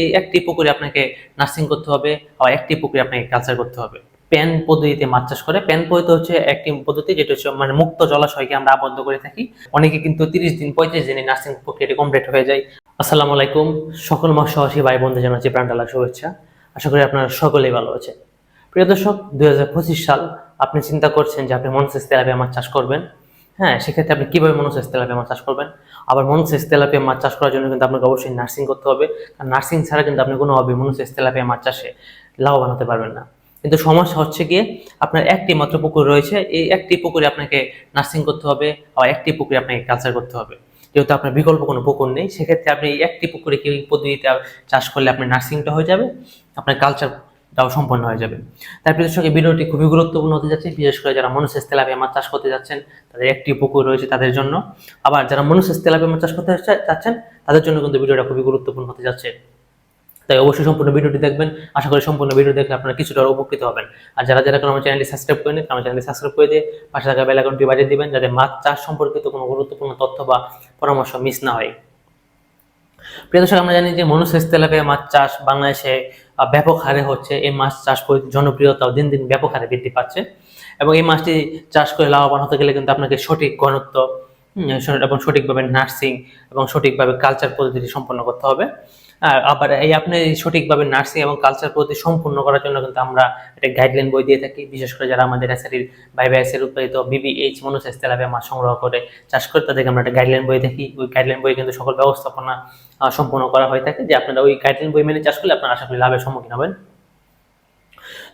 এই একটি পুকুরে আপনাকে নার্সিং করতে হবে, আবার একটি পুকুরে আপনাকে কালচার করতে হবে। প্যান পদ্ধতিতে মাছ চাষ করে প্যান পদ্ধতি হচ্ছে একটি পদ্ধতি যেটা হচ্ছে মানে মুক্ত জলাশয়কে আমরা আবদ্ধ করে থাকি। অনেকে কিন্তু তিরিশ দিন, পঁয়ত্রিশ দিনে নার্সিং প্রক্রিয়াটি কমপ্লিট হয়ে যায়। আসসালামু আলাইকুম, সকল মৎস্যবাসী ভাই বন্ধু জানাচ্ছি প্রাণডালা শুভেচ্ছা। আশা করি আপনারা সকলেই ভালো আছেন। প্রিয় দর্শক, দুই হাজার পঁচিশ সাল, আপনি চিন্তা করছেন যে আপনি মনসেস তেলাপিয়া মাছ চাষ করবেন। হ্যাঁ সেক্ষেত্রে আপনি কীভাবে মনোসেস তেলাপিয়া মাছ চাষ করবেন? আবার মনোসেস তেলাপিয়া মাছ চাষ করার জন্য কিন্তু আপনাকে অবশ্যই নার্সিং করতে হবে। কারণ নার্সিং ছাড়া কিন্তু আপনি কোনোভাবে মনোসেস তেলাপিয়া মাছ চাষে লাভবান হতে পারবেন না। কিন্তু সমস্যা হচ্ছে গিয়ে আপনার একটি মাত্র পুকুর রয়েছে। এই একটি পুকুরে আপনাকে নার্সিং করতে হবে, আবার একটি পুকুরে আপনাকে কালচার করতে হবে। যেহেতু আপনার বিকল্প কোনো পুকুর নেই, সেক্ষেত্রে আপনি একটি পুকুরে কি পদ্ধতিতে চাষ করলে আপনার নার্সিংটা হয়ে যাবে? আপনার কালচারটাও সম্পন্ন হয়ে যাবে। তার দর্শক, এই ভিডিওটি খুবই গুরুত্বপূর্ণ হতে যাচ্ছে। বিশেষ করে যারা মনুষ্যের তেলাপিয়া মাছ চাষ করতে যাচ্ছেন, তাদের একটি পুকুর রয়েছে তাদের জন্য। আবার যারা মনুষ্যের তেলাপিয়া মাছ চাষ করতে যাচ্ছেন তাদের জন্য কিন্তু ভিডিওটা খুবই গুরুত্বপূর্ণ হতে যাচ্ছে। তাই অবশ্যই সম্পূর্ণ ভিডিওটি দেখবেন। আশা করি সম্পূর্ণ ভিডিও দেখলে আপনারা কিছুটা উপকৃত হবেন। আর যারা যারা আমার চ্যানেলটি সাবস্ক্রাইব করেন আমার চ্যানেলটি সাবস্ক্রাইব করে দিয়ে পাশে থাকা বেল আইকনটি বাজিয়ে দিবেন, যাতে মাছ চাষ সম্পর্কিত কোনো গুরুত্বপূর্ণ তথ্য বা পরামর্শ মিস না হয়। প্রিয় দর্শক, আমরা জানি যে মনুষ্যস্থ তেলাপিয়া মাছ চাষ বাংলাদেশে ব্যাপক হারে হচ্ছে। এই মাছ চাষ করে জনপ্রিয়তাও দিন দিন ব্যাপক হারে বৃদ্ধি পাচ্ছে এবং এই মাছটি চাষ করে লাভবান হতে গেলে কিন্তু আপনাকে সঠিক ঘনত্ব এবং সঠিকভাবে নার্সিং এবং সঠিকভাবে কালচার পদ্ধতিটি সম্পন্ন করতে হবে। আবার এই আপনি সঠিকভাবে নার্সিং এবং কালচার প্রতি সম্পূর্ণ করার জন্য কিন্তু আমরা একটা গাইডলাইন বই দিয়ে থাকি। বিশেষ করে যারা আমাদের এসআরির বাই বাইসের উৎপাদিত বিবিএইচ মনুসেস তেলাপিয়া মাছ সংগ্রহ করে, চাষ করে, তাদেরকে আমরা একটা গাইডলাইন বই থাকি ওই গাইডলাইন বই কিন্তু সকল ব্যবস্থাপনা সম্পূর্ণ করা হয়ে থাকে যে আপনারা ওই গাইডলাইন বই মেনে চাষ করলে আপনারা আশা করি লাভের সম্মুখীন হবেন।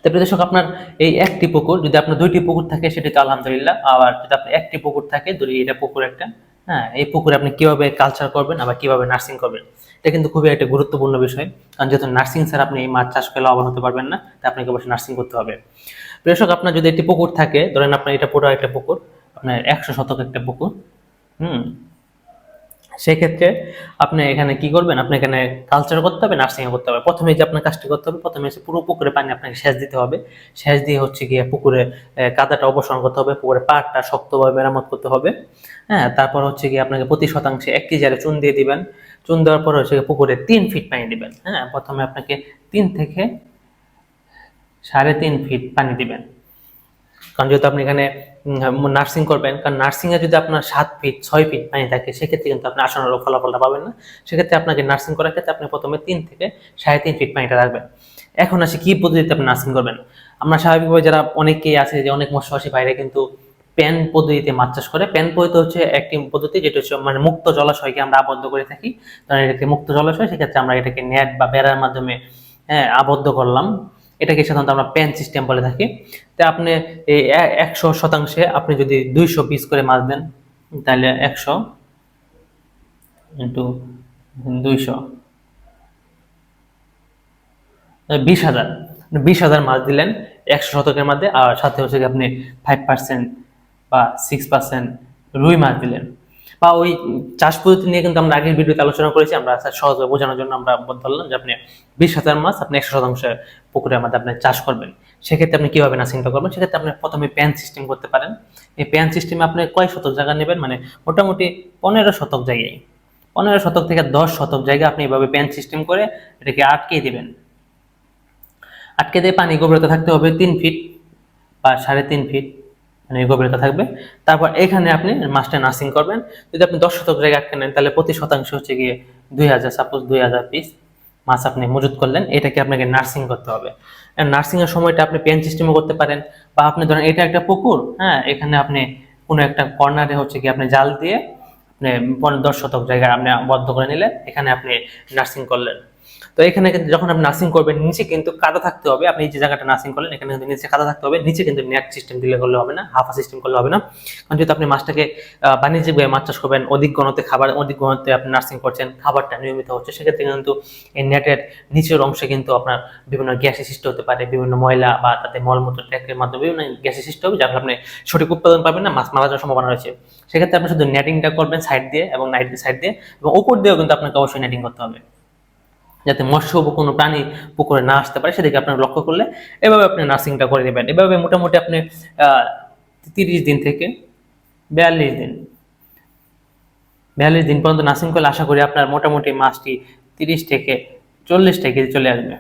তারপরে দর্শক, আপনার এই একটি পুকুর, যদি আপনার দুইটি পুকুর থাকে, সেটি তো আলহামদুলিল্লাহ। আবার যদি আপনার একটি পুকুর থাকে দুই এটা পুকুর একটা হ্যাঁ এই পুকুরে আপনি কীভাবে কালচার করবেন আবার কীভাবে নার্সিং করবেন? এটা কিন্তু খুবই একটা গুরুত্বপূর্ণ বিষয়। কারণ যেহেতু নার্সিং ছাড়া আপনি এই মাছ চাষ করে লাভবান হতে পারবেন না, তাই আপনাকে অবশ্যই নার্সিং করতে হবে। দর্শক, আপনার যদি একটি পুকুর থাকে, ধরেন আপনার এটা পুরো একটা পুকুর আপনার একশো শতক একটা পুকুর, হুম? সেক্ষেত্রে আপনি এখানে কি করবেন? আপনি এখানে কালচার করতে হবে নার্সিং করতে হবে। প্রথমে যে আপনার কাজটি করতে হবে, প্রথমে হচ্ছে পুরো পুকুরে পানি আপনাকে সেচ দিতে হবে। সেচ দিয়ে হচ্ছে গিয়ে পুকুরে কাদাটা অপসারণ করতে হবে, পুকুরে পাড়টা শক্তভাবে মেরামত করতে হবে। হ্যাঁ তারপর হচ্ছে গিয়ে আপনাকে প্রতি শতাংশে এক কেজি আরে চুন দিয়ে দিবেন। চুন দেওয়ার পর হচ্ছে পুকুরে তিন ফিট পানি দিবেন। হ্যাঁ প্রথমে আপনাকে তিন থেকে সাড়ে তিন ফিট পানি দিবেন। কারণ যেহেতু আপনি এখানে নার্সিং করবেন, কারণ নার্সিংয়ে যদি আপনার সাত ফিট ছয় ফিট পানি থাকে, সেক্ষেত্রে কিন্তু আপনি আশানুরূপ ফলাফলটা পাবেন না। সেক্ষেত্রে আপনাকে নার্সিং করার ক্ষেত্রে আপনি প্রথমে তিন থেকে সাড়ে তিন ফিট পানিটা রাখবেন। এখন আসি কি পদ্ধতিতে আপনি নার্সিং করবেন? আমরা স্বাভাবিকভাবে যারা অনেকেই আছে, যে অনেক মৎস্যবাসী বাইরে কিন্তু প্যান পদ্ধতিতে মাছ চাষ করে। প্যান পদ্ধতি হচ্ছে একটি পদ্ধতি যেটা হচ্ছে মানে মুক্ত জলাশয়কে আমরা আবদ্ধ করে থাকি। কারণ এটাকে মুক্ত জলাশয়, সেক্ষেত্রে আমরা এটাকে নেট বা বেড়ার মাধ্যমে হ্যাঁ আবদ্ধ করলাম। এটাকে সাধারণত আমরা প্যান সিস্টেম বলে থাকি। তো আপনি এই একশো শতাংশে আপনি যদি দুইশো পিস করে মাছ দেন, তাহলে একশো ইন্টু দুইশো বিশ হাজার। বিশ হাজার মাছ দিলেন একশো শতকের মধ্যে। আর সাথে হচ্ছে আপনি ফাইভ পার্সেন্ট বা সিক্স পার্সেন্ট রুই মাছ দিলেন। বা ওই চাষ পদ্ধতি নিয়ে কিন্তু আমরা আগের ভিডিওতে আলোচনা করেছি, আমরা সহজভাবে বোঝানোর জন্য আমরা ধরলাম যে আপনি বিশ হাজার মাছ আপনি একশো শতাংশ পুকুরের মধ্যে আপনি চাষ করবেন। সেক্ষেত্রে আপনি কীভাবে নার্সিংটা করবেন? সেক্ষেত্রে আপনি প্রথমে প্যান সিস্টেম করতে পারেন। এই প্যান সিস্টেমে আপনি কয় শতক জায়গা নেবেন? মানে মোটামুটি পনেরো শতক জায়গায়। পনেরো শতক থেকে দশ শতক জায়গা আপনি এভাবে প্যান সিস্টেম করে এটাকে আটকে দিবেন। আটকে দিয়ে পানি গভীরতা থাকতে হবে তিন ফিট বা সাড়ে তিন ফিট। মানে গভীরতা থাকবে। তারপর এখানে আপনি মাছটা নার্সিং করবেন। যদি আপনি দশ শতক জায়গা আটকে নেন, তাহলে প্রতি শতাংশ হচ্ছে গিয়ে দুই হাজার সাপোজ দুই হাজার পিস মাছ আপনি মজুত করলেন, এটাকে আপনাকে নার্সিং করতে হবে। নার্সিং এর সময়টা আপনি পেন সিস্টেমও করতে পারেন, বা আপনি ধরেন এটা একটা পুকুর হ্যাঁ এখানে আপনি কোনো একটা কর্নারে হচ্ছে কি আপনি জাল দিয়ে আপনি পনেরো দশ শতক জায়গায় আপনি বদ্ধ করে নিলেন, এখানে আপনি নার্সিং করলেন। তো এখানে কিন্তু যখন আপনি নার্সিং করবেন, নিচে কিন্তু কাদা থাকতে হবে। আপনি যে জায়গাটা নার্সিং করলেন, এখানে কিন্তু নিচে কাদা থাকতে হবে। নিচে কিন্তু নেট সিস্টেম দিলে করলে হবে না, হাফা সিস্টেম করলে হবে না। কারণ যেহেতু আপনি মাছটাকে বাণিজ্যিকভাবে মাছ চাষ করবেন, অধিক ঘনতে খাবার, অধিক ঘনতে আপনি নার্সিং করছেন, খাবারটা নিয়মিত হচ্ছে, সেক্ষেত্রে কিন্তু এই নেটের নিচের অংশে কিন্তু আপনার বিভিন্ন গ্যাসের সৃষ্টি হতে পারে, বিভিন্ন ময়লা বা তাতে মলমূত্র ট্যাকের মাধ্যমে বিভিন্ন গ্যাসের সৃষ্টি হবে, যার ফলে আপনি সঠিক উৎপাদন পাবেন না, মাছ মারা যাওয়ার সম্ভাবনা রয়েছে। সেক্ষেত্রে আপনি শুধু নেটিংটা করবেন সাইড দিয়ে এবং নাইট সাইড দিয়ে, এবং উপর দিয়েও কিন্তু আপনাকে অবশ্যই নেটিং করতে হবে। যাতে মৎস্য কোনো প্রাণী পুকুরে না আসতে পারে, সেদিকে আপনার লক্ষ্য করলে এভাবে আপনি নার্সিংটা করে দেবেন এভাবে মোটামুটি আপনি তিরিশ দিন থেকে বিয়াল্লিশ দিন বিয়াল্লিশ দিন পর্যন্ত নার্সিং করলে আশা করি আপনার মোটামুটি মাছটি তিরিশ থেকে চল্লিশটা কেজি চলে আসবে।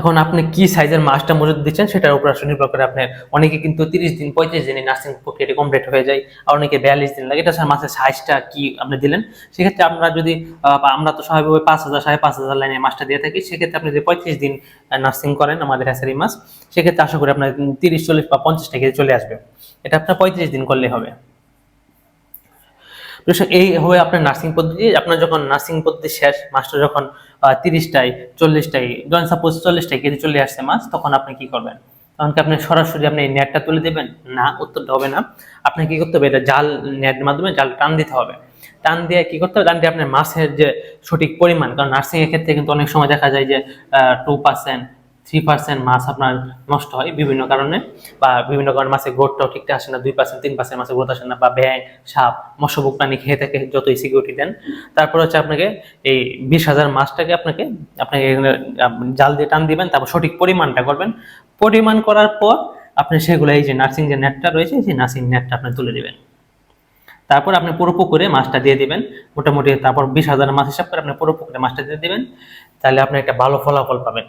এখন আপনি কি সাইজের মাছটা মজুদ দিচ্ছেন সেটার উপর আসলে নির্ভর করে আপনার, অনেকে কিন্তু তিরিশ দিন, পঁয়ত্রিশ দিনে নার্সিং প্রক্রিয়াটি কমপ্লিট হয়ে যায়, আর অনেকে বিয়াল্লিশ দিন লাগে। এটা মাছের সাইজটা কি আপনি দিলেন? সেক্ষেত্রে আমরা যদি আমরা তো স্বাভাবিকভাবে পাঁচ হাজার, সাড়ে পাঁচ হাজার লাইনে মাছটা দিয়ে থাকি, সেক্ষেত্রে আপনি যদি পঁয়ত্রিশ দিন নার্সিং করেন আমাদের হ্যাসারি মাছ সেক্ষেত্রে আশা করি আপনার তিরিশ, চল্লিশ বা পঞ্চাশটা কেজি চলে আসবে। এটা আপনার পঁয়ত্রিশ দিন করলে হবে। এই আপনার নার্সিং পদ্ধতি, আপনার যখন নার্সিং পদ্ধতি শেষ মাছটা যখন তিরিশটাই চল্লিশটাই ধরেন সাপোজ চল্লিশটায় কেজি চলে আসছে মাছ, তখন আপনি কি করবেন? তখন কি আপনি সরাসরি আপনি এই নেটটা তুলে দেবেন? না, উত্তরটা হবে না। আপনাকে কি করতে হবে? এটা জাল নেটের মাধ্যমে জাল টান দিতে হবে। টান দিয়ে কি করতে হবে? টান দিয়ে আপনার মাছের যে সঠিক পরিমাণ, কারণ নার্সিংয়ের ক্ষেত্রে কিন্তু অনেক সময় দেখা যায় যে টু পার্সেন্ট থ্রি পার্সেন্ট মাছ আপনার নষ্ট হয় বিভিন্ন কারণে বা বিভিন্ন কারণে মাছের গ্রোথটাও ঠিকঠাক আসে না, দুই পার্সেন্ট তিন পার্সেন্ট মাছের গ্রোথ আসে না বা ব্যাং সাপ, মৎস্যভোগ প্রাণী খেয়ে থাকে যতই সিকিউরিটি দেন। তারপর হচ্ছে আপনাকে এই বিশ হাজার মাছটাকে আপনাকে আপনাকে জাল দিয়ে টান দিবেন, তারপর সঠিক পরিমাণটা করবেন। পরিমাণ করার পর আপনি সেগুলো এই যে নার্সিং যে নেটটা রয়েছে সেই নার্সিং নেটটা আপনি তুলে দেবেন। তারপর আপনি পুরো পুকুরে মাছটা দিয়ে দিবেন। মোটামুটি তারপর বিশ হাজার মাছ হিসাব করে আপনি পুরো পুকুরে মাছটা দিয়ে দিবেন। তাহলে আপনি একটা ভালো ফলাফল পাবেন।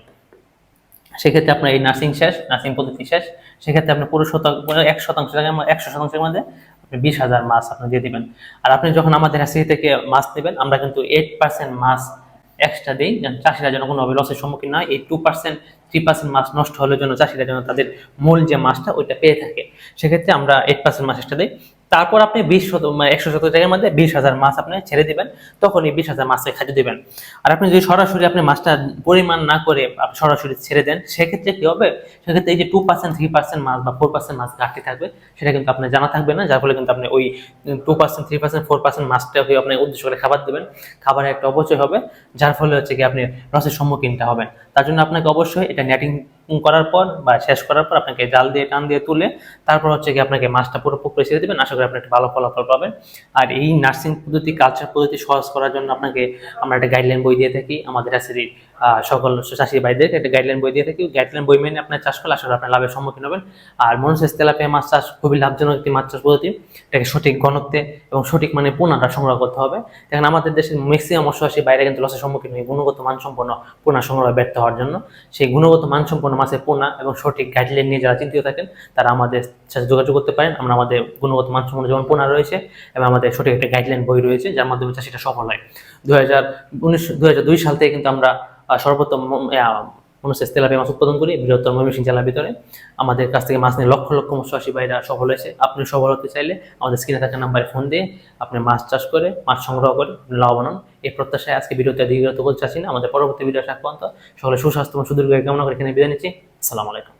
সেক্ষেত্রে আপনার এই নার্সিং শেষ নার্সিং পদ্ধতি শেষ। সেক্ষেত্রে আপনি পুরো শতাংশ এক শতাংশ জায়গায় একশো শতাংশের মধ্যে আপনি বিশ হাজার মাছ আপনি দিয়ে দেবেন। আর আপনি যখন আমাদের হ্যাসি থেকে মাছ নেবেন, আমরা কিন্তু এইট পার্সেন্ট মাছ এক্সট্রা দিই চাষিরা যেন কোনোভাবে লসের সম্মুখীন না এই টু পার্সেন্ট থ্রি পার্সেন্ট মাছ নষ্ট হলে জন্য চাষিরা যেন তাদের মূল যে মাছটা ওইটা পেয়ে থাকে। সেক্ষেত্রে আমরা এইট পার্সেন্ট মাছ এক্সট্রা দিই। তারপর আপনি বিশ শত মানে একশো শত জায়গার মধ্যে বিশ হাজার মাছ আপনি ছেড়ে দিবেন তখন এই বিশ হাজার মাছকে খাদ্য দিবেন। আর আপনি যদি সরাসরি আপনি মাছটা পরিমাণ না করে সরাসরি ছেড়ে দেন, সেক্ষেত্রে কি হবে? সেক্ষেত্রে এই যে টু পার্সেন্ট থ্রি পার্সেন্ট মাছ বা ফোর পার্সেন্ট মাছ ঘাটতি থাকবে, সেটা কিন্তু আপনার জানা থাকবে না। যার ফলে কিন্তু আপনি ওই two percent three percent four percent মাছটাকে আপনি উদ্দেশ্য করে খাবার দেবেন। খাবারের একটা অপচয় হবে, যার ফলে হচ্ছে কি আপনি লসের সম্মুখীনটা হবেন। তার জন্য আপনাকে অবশ্যই এটা নেটিং করার পর বা শেষ করার পর আপনাকে জাল দিয়ে, টান দিয়ে তুলে তারপর হচ্ছে কি আপনাকে মাছটা পুরো পুকুরে ছেড়ে দেবেন। আশা করি আপনি একটা ভালো ফলাফল পাবেন। আর এই নার্সিং পদ্ধতি, কালচার পদ্ধতি সহজ করার জন্য আপনাকে আমরা একটা গাইডলাইন বই দিয়ে থাকি। আমাদের হ্যাচারির সকল চাষি ভাইদের একটা গাইডলাইন বই দিয়ে থাকি। গাইডলাইন বই মেনে আপনার চাষ করলে আসলে আপনার লাভের সম্মুখীন হবেন। আর মনসেস তেলাপিয়া মাছ চাষ খুবই লাভজনক একটি মাছ চাষ পদ্ধতি। এটাকে সঠিক ঘনত্বে এবং সঠিক মানে পোনাটা সংগ্রহ করতে হবে। দেখেন, আমাদের দেশের ম্যাক্সিমাম মৎস্যচাষী বাইরে কিন্তু লসের সম্মুখীন হয় গুণগত মানসম্পন্ন পোনা সংগ্রহ ব্যর্থ হওয়ার জন্য। সেই গুণগত মানসম্পন্ন মাছের পোনা এবং সঠিক গাইডলাইন নিয়ে যারা চিন্তিত থাকেন, তারা আমাদের সাথে যোগাযোগ করতে পারেন। আমরা আমাদের গুণগত মানসম্পন্ন যেমন পোনা রয়েছে, এবং আমাদের সঠিক একটা গাইডলাইন বই রয়েছে, যার মাধ্যমে চাষিটা সফল হয়। দু হাজার উনিশ দুই সাল থেকে কিন্তু আমরা সর্বোত্তম মনুষ্যের তেলাপিয়া মাছ উৎপাদন করি, বৃহত্তর ময়মনসিংহ জেলার ভিতরে। আমাদের কাছ থেকে মাছ নিয়ে লক্ষ লক্ষ মৎস্যচাষী ভাইরা সফল হয়েছে। আপনি সফল হতে চাইলে আমাদের স্ক্রিনে থাকা নাম্বারে ফোন দিয়ে আপনি মাছ চাষ করে, মাছ সংগ্রহ করে লাভবান এই প্রত্যাশায় আজকে ভিডিওতে দীর্ঘত করতে চাচ্ছি না। আমাদের পরবর্তী ভিডিও পর্যন্ত সকলে সুস্বাস্থ্য সুদীর্ঘ কামনা করে এখানে বিদায় নিচ্ছি। আসসালামু আলাইকুম।